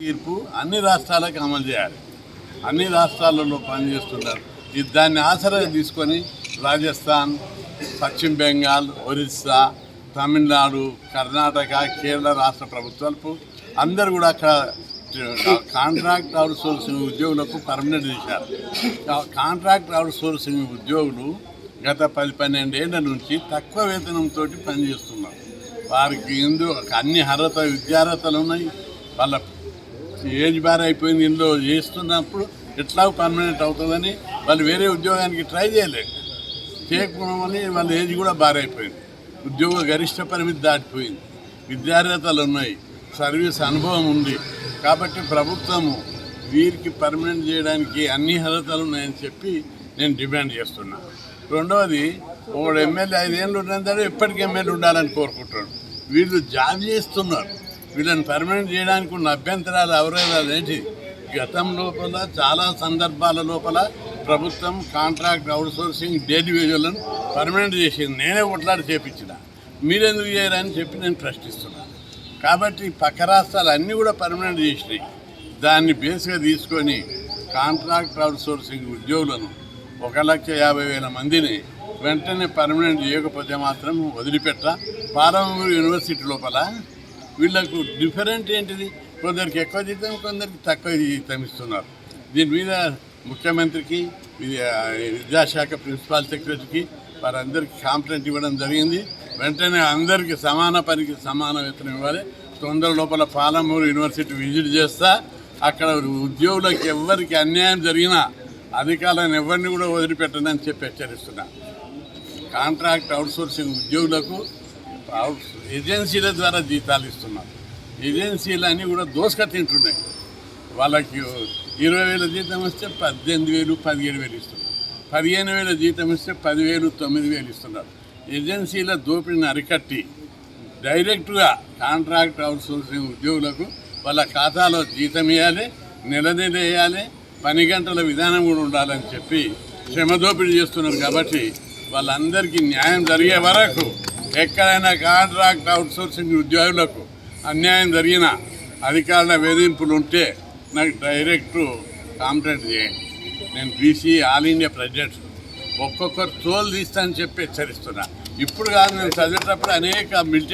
తీర్పు అన్ని రాష్ట్రాలకు అమలు చేయాలి. అన్ని రాష్ట్రాలలో పనిచేస్తున్నారు. ఇది దాన్ని ఆసరా తీసుకొని రాజస్థాన్ పశ్చిమ బెంగాల్ ఒరిస్సా తమిళనాడు కర్ణాటక కేరళ రాష్ట్ర ప్రభుత్వాలకు అందరూ కూడా అక్కడ కాంట్రాక్ట్ అవుట్సోర్సింగ్ ఉద్యోగులకు పర్మనెంట్ చేశారు కాంట్రాక్ట్ అవుట్సోర్సింగ్ ఉద్యోగులు గత పది పన్నెండేళ్ళ నుంచి తక్కువ వేతనంతో పనిచేస్తున్నారు. వారికి ఎందుకు? అన్ని అర్హత విద్యార్హతలు ఉన్నాయి. వాళ్ళ ఏజ్ బార్ అయిపోయింది ఇందులో చేస్తున్నప్పుడు ఎట్లా పర్మనెంట్ అవుతుందని వాళ్ళు వేరే ఉద్యోగానికి ట్రై చేయలేదు. చేయకపోవడం వల్ల వాళ్ళ ఏజ్ కూడా బార్ అయిపోయింది. ఉద్యోగ గరిష్ట పరిమితి దాటిపోయింది. విద్యార్హతలు ఉన్నాయి. సర్వీస్ అనుభవం ఉంది. కాబట్టి ప్రభుత్వము వీరికి పర్మనెంట్ చేయడానికి అన్ని అర్హతలు ఉన్నాయని చెప్పి నేను డిమాండ్ చేస్తున్నా. రెండవది ఒకడు ఎమ్మెల్యే ఐదేళ్ళు ఉన్నంత ఎప్పటికీ ఎమ్మెల్యే ఉండాలని కోరుకుంటున్నాడు. వీళ్ళు జాబ్ చేస్తున్నారు. వీళ్ళని పర్మనెంట్ చేయడానికి ఉన్న అభ్యంతరాలు అవరోధాలు ఏంటి? గతం లోపల చాలా సందర్భాల లోపల ప్రభుత్వం కాంట్రాక్ట్ అవుట్సోర్సింగ్ సోర్సింగ్ వేజులను పర్మనెంట్ చేసింది. నేనే కొట్లాడి చేపించిన. మీరెందుకు చేయరని చెప్పి నేను ప్రశ్నిస్తున్నాను కాబట్టి పక్క రాష్ట్రాలు అన్నీ కూడా పర్మనెంట్ చేసినాయి. దాన్ని బేస్గా తీసుకొని కాంట్రాక్ట్ అవుట్సోర్సింగ్ ఉద్యోగులను ఒక లక్ష యాభై వేల మందిని వెంటనే పర్మనెంట్ చేయకపోతే మాత్రం వదిలిపెట్ట. పాలమూరు యూనివర్సిటీ లోపల వీళ్ళకు డిఫరెంట్ ఏంటిది? కొందరికి ఎక్కువ జీతం కొందరికి తక్కువ జీతం ఇస్తున్నారు. దీని మీద ముఖ్యమంత్రికి విద్యాశాఖ ప్రిన్సిపాల్ సెక్రటరీకి వారందరికీ కాంప్లైంట్ ఇవ్వడం జరిగింది. వెంటనే అందరికీ సమాన పనికి సమాన వేతనం ఇవ్వాలి. తొందర లోపల పాలమూరు యూనివర్సిటీ విజిట్ చేస్తా. అక్కడ ఉద్యోగులకు ఎవరికి అన్యాయం జరిగినా అధికారులను ఎవరిని కూడా వదిలిపెట్టనని చెప్పి హెచ్చరిస్తున్నా. కాంట్రాక్ట్ అవుట్సోర్సింగ్ ఉద్యోగులకు అవుట్ ఏజెన్సీల ద్వారా జీతాలు ఇస్తున్నారు. ఏజెన్సీలు అన్నీ కూడా దోసక తింటున్నాయి వాళ్ళకి ఇరవై వేల జీతం వస్తే పద్దెనిమిది వేలు పదిహేను వేలు ఇస్తున్నారు. పదిహేను వేల జీతం ఇస్తే పదివేలు తొమ్మిది వేలు ఇస్తున్నారు. ఏజెన్సీల దోపిడిని అరికట్టి డైరెక్ట్గా కాంట్రాక్ట్ అవుట్సోర్సింగ్ ఉద్యోగులకు వాళ్ళ ఖాతాలో జీతం ఇవ్వాలి నెల నెల వేయాలి పని గంటల విధానం కూడా ఉండాలని చెప్పి శ్రమ దోపిడీ చేస్తున్నారు కాబట్టి వాళ్ళందరికీ న్యాయం జరిగే వరకు ఎక్కడైనా కాంట్రాక్ట్ అవుట్సోర్సింగ్ ఉద్యోగులకు అన్యాయం జరిగిన అధికారుల వేధింపులు ఉంటే నాకు డైరెక్ట్ కాంప్లైంట్ చేయండి. నేను బీసీ ఆల్ ఇండియా ప్రెసిడెంట్ ఒక్కొక్కరు తోలు తీస్తా అని చెప్పి హెచ్చరిస్తున్నా. ఇప్పుడు కాదు నేను చదివేటప్పుడు అనేక మిలిటరీ